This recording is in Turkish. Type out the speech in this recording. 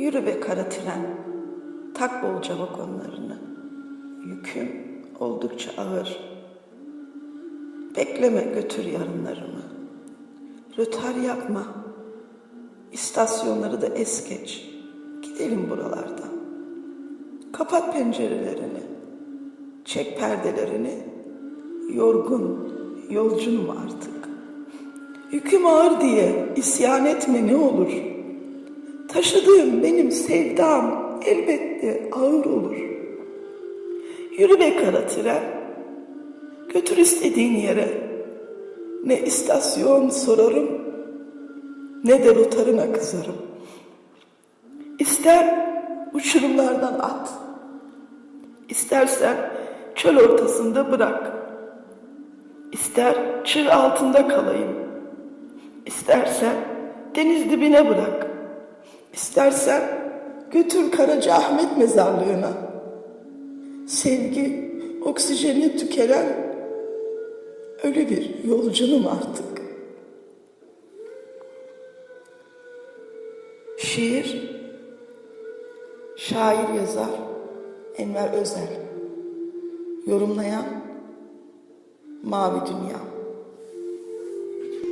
Yürü be kara tren, tak bolca vagonlarını. Yüküm oldukça ağır. Bekleme götür yarınlarımı. Rötar yapma. İstasyonları da es geç. Gidelim buralardan. Kapat pencerelerini. Çek perdelerini. Yorgun, yolcunum artık. Yüküm ağır diye isyan etme ne olur. Taşıdığım benim sevdam elbette ağır olur. Yürü be kara tren. Götür istediğin yere. Ne istasyon sorarım, ne de rotarına kızarım. İster uçurumlardan at, istersen çöl ortasında bırak. İster çığ altında kalayım, istersen deniz dibine bırak. İstersen götür Karacaahmet mezarlığına. Sevgi, oksijeni tükenen ölü bir yolcunum artık. Şiir, şair yazar Enver Özel. Yorumlayan Mavi Dünya.